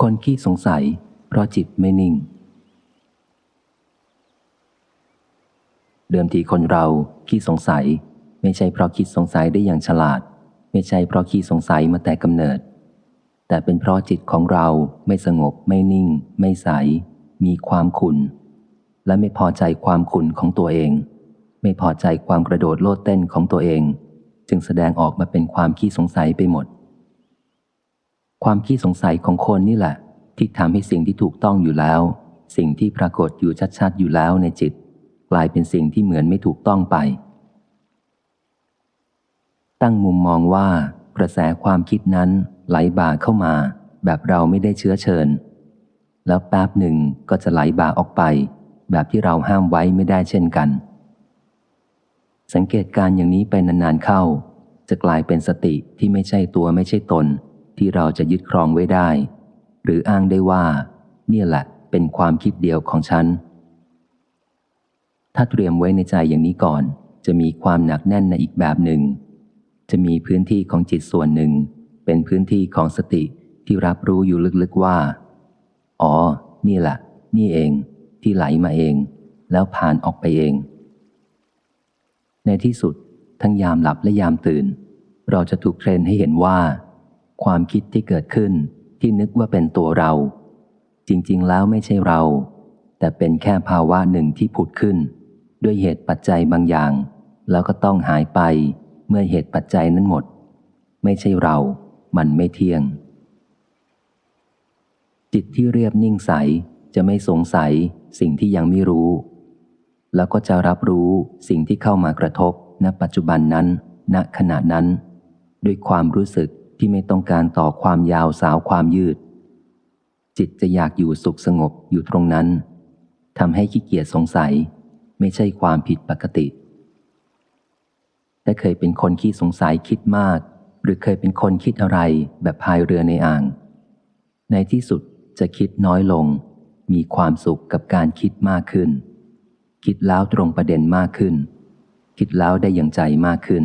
คนขี้สงสัย เพราะจิตไม่นิ่ง เดิมทีคนเราขี้สงสัย ไม่ใช่เพราะคิดสงสัยได้อย่างฉลาด ไม่ใช่เพราะขี้สงสัยมาแต่กำเนิด แต่เป็นเพราะจิตของเราไม่สงบไม่นิ่ง ไม่ใส มีความขุนและไม่พอใจความขุนของตัวเอง ไม่พอใจความกระโดดโลดเต้นของตัวเอง จึงแสดงออกมาเป็นความขี้สงสัยไปหมด ความขี้สงสัยของคนนี่แหละ ที่ทำให้สิ่งที่ถูกต้องอยู่แล้ว สิ่งที่ปรากฏอยู่ชัดๆอยู่แล้วในจิต กลายเป็นสิ่งที่เหมือนไม่ถูกต้องไป ตั้งมุมมองว่ากระแสความคิดนั้นไหลบ่าเข้ามา แบบเราไม่ได้เชื้อเชิญ แล้วแป๊บหนึ่งก็จะไหลบ่าออกไป แบบที่เราห้ามไว้ไม่ได้เช่นกัน สังเกตการอย่างนี้ไปนานๆเข้า จะกลายเป็นสติที่ไม่ใช่ตัวไม่ใช่ตน ที่เราจะยึดครองไว้ได้ หรืออ้างได้ว่า เนี่ยแหละเป็นความคิดเดียวของฉัน ถ้าเตรียมไว้ในใจอย่างนี้ก่อน จะมีความหนักแน่นในอีกแบบหนึ่ง จะมีพื้นที่ของจิตส่วนหนึ่ง เป็นพื้นที่ของสติที่รับรู้อยู่ลึกๆว่า อ๋อ นี่แหละ นี่เอง ที่ไหลมาเอง แล้วผ่านออกไปเอง ในที่สุดทั้งยามหลับและยามตื่น เราจะถูกเทรนให้เห็นว่า ความคิดที่เกิดขึ้นที่นึกว่าเป็นตัวเรา จริงๆ แล้วไม่ใช่เรา แต่เป็นแค่ภาวะหนึ่งที่ผุดขึ้น ด้วยเหตุปัจจัยบางอย่าง แล้วก็ต้องหายไปเมื่อเหตุปัจจัยนั้นหมด ไม่ใช่เรา มันไม่เที่ยง จิตที่เรียบนิ่งใสจะไม่สงสัยสิ่งที่ยังไม่รู้ แล้วก็จะรับรู้สิ่งที่เข้ามากระทบณปัจจุบันนั้น ณขณะนั้น ด้วยความรู้สึก ที่ไม่ต้องการต่อความยาวสาวความยืด จิตจะอยากอยู่สุขสงบอยู่ตรงนั้นทำให้ขี้เกียจสงสัย ไม่ใช่ความผิดปกติแต่เคยเป็นคนขี้สงสัยคิดมาก หรือเคยเป็นคนคิดอะไรแบบพายเรือในอ่าง ในที่สุดจะคิดน้อยลง มีความสุขกับการคิดมากขึ้น คิดแล้วตรงประเด็นมากขึ้น คิดแล้วได้อย่างใจมากขึ้น